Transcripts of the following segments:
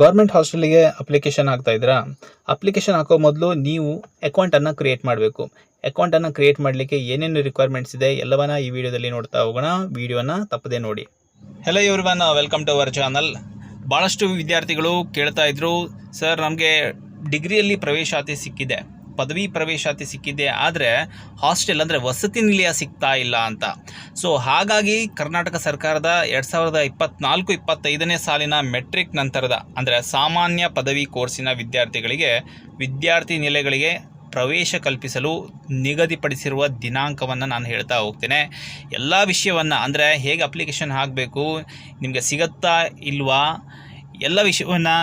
Government ಹಾಸ್ಟೆಲಿಗೆ application ಹಾಕ್ತಾ ಇದ್ದೀರಾ? Application ಹಾಕೋ ಮೊದಲು ನೀವು ಅಕೌಂಟನ್ನು ಕ್ರಿಯೇಟ್ ಮಾಡಬೇಕು. ಅಕೌಂಟನ್ನು ಕ್ರಿಯೇಟ್ ಮಾಡಲಿಕ್ಕೆ ಏನೇನು ರಿಕ್ವೈರ್ಮೆಂಟ್ಸ್ ಇದೆ ಎಲ್ಲವನ್ನ ಈ ವಿಡಿಯೋದಲ್ಲಿ ನೋಡ್ತಾ ಹೋಗೋಣ. ವಿಡಿಯೋನ ತಪ್ಪದೇ ನೋಡಿ. Hello everyone welcome to our channel ಭಾಳಷ್ಟು ವಿದ್ಯಾರ್ಥಿಗಳು ಕೇಳ್ತಾ ಇದ್ರು ಸರ್ ನಮಗೆ ಡಿಗ್ರಿಯಲ್ಲಿ ಪ್ರವೇಶಾತಿ ಸಿಕ್ಕಿದೆ, ಪದವಿ ಪ್ರವೇಶಾತಿ ಸಿಕ್ಕಿದೆ, ಆದರೆ ಹಾಸ್ಟೆಲ್ ಅಂದರೆ ವಸತಿ ನಿಲಯ ಸಿಗ್ತಾ ಇಲ್ಲ ಅಂತ. ಸೊ ಹಾಗಾಗಿ ಕರ್ನಾಟಕ ಸರ್ಕಾರದ ಎರಡು ಸಾವಿರದ ಇಪ್ಪತ್ನಾಲ್ಕು, ಇಪ್ಪತ್ತೈದನೇ ಸಾಲಿನ ಮೆಟ್ರಿಕ್ ನಂತರದ, ಅಂದರೆ ಸಾಮಾನ್ಯ ಪದವಿ ಕೋರ್ಸಿನ ವಿದ್ಯಾರ್ಥಿಗಳಿಗೆ ವಿದ್ಯಾರ್ಥಿ ನಿಲಯಗಳಿಗೆ ಪ್ರವೇಶ ಕಲ್ಪಿಸಲು ನಿಗದಿಪಡಿಸಿರುವ ದಿನಾಂಕವನ್ನು ನಾನು ಹೇಳ್ತಾ ಹೋಗ್ತೇನೆ. ಎಲ್ಲ ವಿಷಯವನ್ನು, ಅಂದರೆ ಹೇಗೆ ಅಪ್ಲಿಕೇಶನ್ ಹಾಕಬೇಕು, ನಿಮಗೆ ಸಿಗತ್ತಾ ಇಲ್ವಾ, ಎಲ್ಲ ವಿಷಯವನ್ನು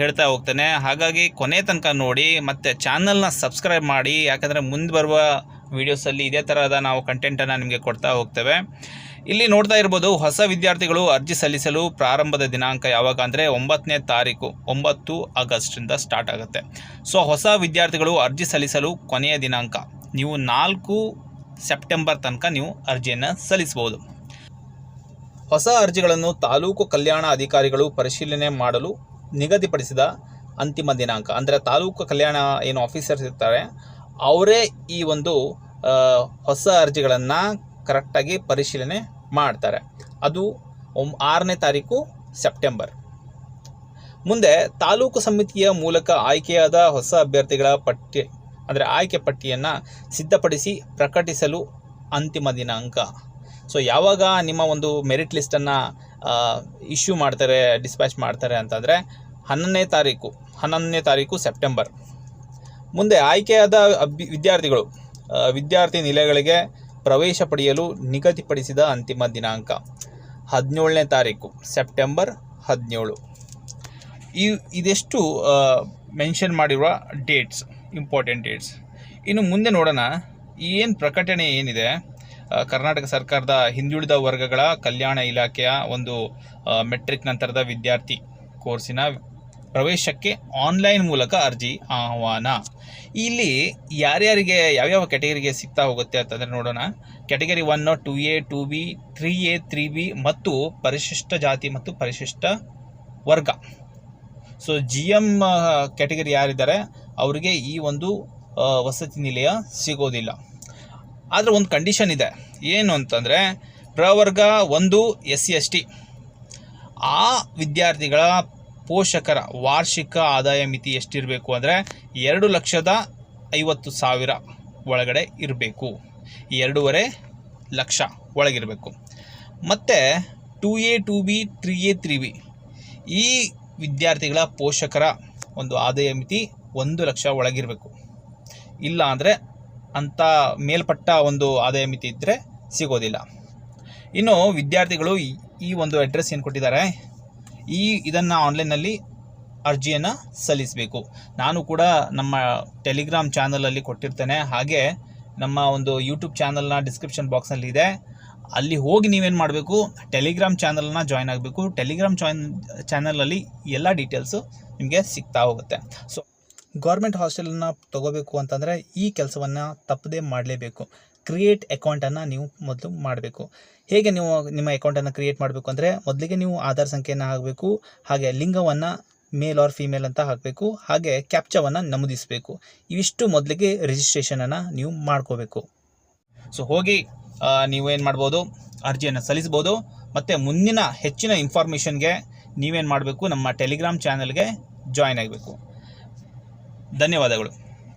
ಹೇಳ್ತಾ ಹೋಗ್ತೇನೆ. ಹಾಗಾಗಿ ಕೊನೆ ತನಕ ನೋಡಿ, ಮತ್ತು ಚಾನಲ್ನ ಸಬ್ಸ್ಕ್ರೈಬ್ ಮಾಡಿ, ಯಾಕಂದರೆ ಮುಂದೆ ಬರುವ ವೀಡಿಯೋಸಲ್ಲಿ ಇದೇ ಥರದ ನಾವು ಕಂಟೆಂಟನ್ನು ನಿಮಗೆ ಕೊಡ್ತಾ ಹೋಗ್ತೇವೆ. ಇಲ್ಲಿ ನೋಡ್ತಾ ಇರ್ಬೋದು, ಹೊಸ ವಿದ್ಯಾರ್ಥಿಗಳು ಅರ್ಜಿ ಸಲ್ಲಿಸಲು ಪ್ರಾರಂಭದ ದಿನಾಂಕ ಯಾವಾಗ ಅಂದರೆ ಒಂಬತ್ತನೇ ತಾರೀಕು, ಒಂಬತ್ತು ಆಗಸ್ಟಿಂದ ಸ್ಟಾರ್ಟ್ ಆಗುತ್ತೆ. ಸೊ ಹೊಸ ವಿದ್ಯಾರ್ಥಿಗಳು ಅರ್ಜಿ ಸಲ್ಲಿಸಲು ಕೊನೆಯ ದಿನಾಂಕ, ನೀವು ನಾಲ್ಕು ಸೆಪ್ಟೆಂಬರ್ ತನಕ ನೀವು ಅರ್ಜಿಯನ್ನು ಸಲ್ಲಿಸಬಹುದು. ಹೊಸ ಅರ್ಜಿಗಳನ್ನು ತಾಲೂಕು ಕಲ್ಯಾಣ ಅಧಿಕಾರಿಗಳು ಪರಿಶೀಲನೆ ಮಾಡಲು ನಿಗದಿಪಡಿಸಿದ ಅಂತಿಮ ದಿನಾಂಕ, ಅಂದರೆ ತಾಲೂಕು ಕಲ್ಯಾಣ ಏನು ಆಫೀಸರ್ಸ್ ಇರ್ತಾರೆ ಅವರೇ ಈ ಒಂದು ಹೊಸ ಅರ್ಜಿಗಳನ್ನು ಕರೆಕ್ಟಾಗಿ ಪರಿಶೀಲನೆ ಮಾಡ್ತಾರೆ. ಅದು ಆರನೇ ತಾರೀಕು ಸೆಪ್ಟೆಂಬರ್. ಮುಂದೆ ತಾಲೂಕು ಸಮಿತಿಯ ಮೂಲಕ ಆಯ್ಕೆಯಾದ ಹೊಸ ಅಭ್ಯರ್ಥಿಗಳ ಪಟ್ಟಿ, ಅಂದರೆ ಆಯ್ಕೆ ಪಟ್ಟಿಯನ್ನು ಸಿದ್ಧಪಡಿಸಿ ಪ್ರಕಟಿಸಲು ಅಂತಿಮ ದಿನಾಂಕ. ಸೊ ಯಾವಾಗ ನಿಮ್ಮ ಒಂದು ಮೆರಿಟ್ ಲಿಸ್ಟನ್ನು ಇಶ್ಯೂ ಮಾಡ್ತಾರೆ ಡಿಸ್ಪ್ಯಾಚ್ ಮಾಡ್ತಾರೆ ಅಂತಂದರೆ ಹನ್ನೊಂದನೇ ತಾರೀಕು ಹನ್ನೊಂದನೇ ತಾರೀಕು ಸೆಪ್ಟೆಂಬರ್. ಮುಂದೆ ಆಯ್ಕೆಯಾದ ವಿದ್ಯಾರ್ಥಿಗಳು ವಿದ್ಯಾರ್ಥಿ ನಿಲಯಗಳಿಗೆ ಪ್ರವೇಶ ಪಡೆಯಲು ನಿಗದಿಪಡಿಸಿದ ಅಂತಿಮ ದಿನಾಂಕ, ಹದಿನೇಳನೇ ತಾರೀಕು, ಸೆಪ್ಟೆಂಬರ್ ಹದಿನೇಳು. ಈ, ಇದೆಷ್ಟು ಮೆನ್ಷನ್ ಮಾಡಿರುವ ಡೇಟ್ಸ್, ಇಂಪಾರ್ಟೆಂಟ್ ಡೇಟ್ಸ್. ಇನ್ನು ಮುಂದೆ ನೋಡೋಣ, ಏನು ಪ್ರಕಟಣೆ ಏನಿದೆ ಕರ್ನಾಟಕ ಸರ್ಕಾರದ ಹಿಂದುಳಿದ ವರ್ಗಗಳ ಕಲ್ಯಾಣ ಇಲಾಖೆಯ ಒಂದು ಮೆಟ್ರಿಕ್ ನಂತರದ ವಿದ್ಯಾರ್ಥಿ ಕೋರ್ಸಿನ ಪ್ರವೇಶಕ್ಕೆ ಆನ್ಲೈನ್ ಮೂಲಕ ಅರ್ಜಿ, ಆಹ್ವಾನ. ಇಲ್ಲಿ ಯಾರ್ಯಾರಿಗೆ, ಯಾವ್ಯಾವ ಕ್ಯಾಟಗರಿಗೆ ಸಿಗ್ತಾ ಹೋಗುತ್ತೆ ಅಂತಂದರೆ ನೋಡೋಣ. Category one two A two B three A three B ಮತ್ತು ಪರಿಶಿಷ್ಟ ಜಾತಿ ಮತ್ತು ಪರಿಶಿಷ್ಟ ವರ್ಗ. ಸೊ ಜಿ ಎಂ ಕ್ಯಾಟಗರಿ ಯಾರಿದ್ದಾರೆ, ಅವರಿಗೆ ಈ ಒಂದು ವಸತಿ ನಿಲಯ ಸಿಗೋದಿಲ್ಲ. ಆದರೆ ಒಂದು ಕಂಡೀಷನ್ ಇದೆ. ಏನು ಅಂತಂದರೆ, ಪ್ರವರ್ಗ ಒಂದು ಎಸ್ ಸಿ ಎಸ್ ಟಿ. ಆ ವಿದ್ಯಾರ್ಥಿಗಳ ಪೋಷಕರ ವಾರ್ಷಿಕ ಆದಾಯ ಮಿತಿ ಎಷ್ಟಿರಬೇಕು ಅಂದರೆ ಎರಡು ಲಕ್ಷದ ಐವತ್ತು ಸಾವಿರ ಒಳಗಡೆ ಇರಬೇಕು. ಎರಡೂವರೆ ಲಕ್ಷ ಒಳಗಿರಬೇಕು. ಮತ್ತು two A two B three A three B ಈ ವಿದ್ಯಾರ್ಥಿಗಳ ಪೋಷಕರ ಒಂದು ಆದಾಯ ಮಿತಿ ಒಂದು ಲಕ್ಷ ಒಳಗಿರಬೇಕು. ಇಲ್ಲ ಅಂದರೆ ಅಂಥ ಮೇಲ್ಪಟ್ಟ ಒಂದು ಆದಾಯ ಮಿತಿ ಇದ್ದರೆ ಸಿಗೋದಿಲ್ಲ. ಇನ್ನು ವಿದ್ಯಾರ್ಥಿಗಳು ಈ- ಒಂದು ಅಡ್ರೆಸ್ ಏನು ಕೊಟ್ಟಿದ್ದಾರೆ? ಈ ಇದನ್ನು ಆನ್ಲೈನಲ್ಲಿ ಅರ್ಜಿಯನ್ನು ಸಲ್ಲಿಸಬೇಕು. ನಾನು ಕೂಡ ನಮ್ಮ ಟೆಲಿಗ್ರಾಮ್ ಚಾನಲಲ್ಲಿ ಕೊಟ್ಟಿರ್ತೇನೆ. ಹಾಗೆ ನಮ್ಮ ಒಂದು ಯೂಟ್ಯೂಬ್ ಚಾನಲ್ನ ಡಿಸ್ಕ್ರಿಪ್ಷನ್ ಬಾಕ್ಸ್ನಲ್ಲಿ ಇದೆ. ಅಲ್ಲಿ ಹೋಗಿ ನೀವೇನು ಮಾಡಬೇಕು? ಟೆಲಿಗ್ರಾಮ್ ಚಾನಲ್ನ ಜಾಯ್ನ್ ಆಗಬೇಕು. ಟೆಲಿಗ್ರಾಮ್ ಜಾಯ್ನ್ ಚಾನಲಲ್ಲಿ ಎಲ್ಲ ಡೀಟೇಲ್ಸು ನಿಮಗೆ ಸಿಗ್ತಾ ಹೋಗುತ್ತೆ. ಸೊ ಗೌರ್ಮೆಂಟ್ ಹಾಸ್ಟೆಲನ್ನು ತಗೋಬೇಕು ಅಂತಂದರೆ ಈ ಕೆಲಸವನ್ನು ತಪ್ಪದೇ ಮಾಡಲೇಬೇಕು. ಕ್ರಿಯೇಟ್ ಅಕೌಂಟನ್ನು ನೀವು ಮೊದಲು ಮಾಡಬೇಕು. ಹೇಗೆ ನೀವು ನಿಮ್ಮ ಅಕೌಂಟನ್ನು ಕ್ರಿಯೇಟ್ ಮಾಡಬೇಕು ಅಂದರೆ ಮೊದಲಿಗೆ ನೀವು ಆಧಾರ್ ಸಂಖ್ಯೆಯನ್ನು ಹಾಕಬೇಕು, ಹಾಗೆ ಲಿಂಗವನ್ನು ಮೇಲ್ ಆರ್ ಫಿಮೇಲ್ ಅಂತ ಹಾಕಬೇಕು, ಹಾಗೆ ಕ್ಯಾಪ್ಚವನ್ನು ನಮೂದಿಸಬೇಕು. ಇವಿಷ್ಟು ಮೊದಲಿಗೆ ರಿಜಿಸ್ಟ್ರೇಷನನ್ನು ನೀವು ಮಾಡ್ಕೋಬೇಕು. ಸೊ ಹೋಗಿ ನೀವು ನೀವೇನು ಮಾಡ್ಬೋದು, ಅರ್ಜಿಯನ್ನು ಸಲ್ಲಿಸ್ಬೋದು, ಮತ್ತು ಮುಂದಿನ ಹೆಚ್ಚಿನ ಇನ್ಫಾರ್ಮೇಷನ್ಗೆ ನೀವೇನು ಮಾಡಬೇಕು, ನಮ್ಮ ಟೆಲಿಗ್ರಾಮ್ ಚಾನಲ್ಗೆ ಜಾಯ್ನ್ ಆಗಬೇಕು. ಧನ್ಯವಾದಗಳು.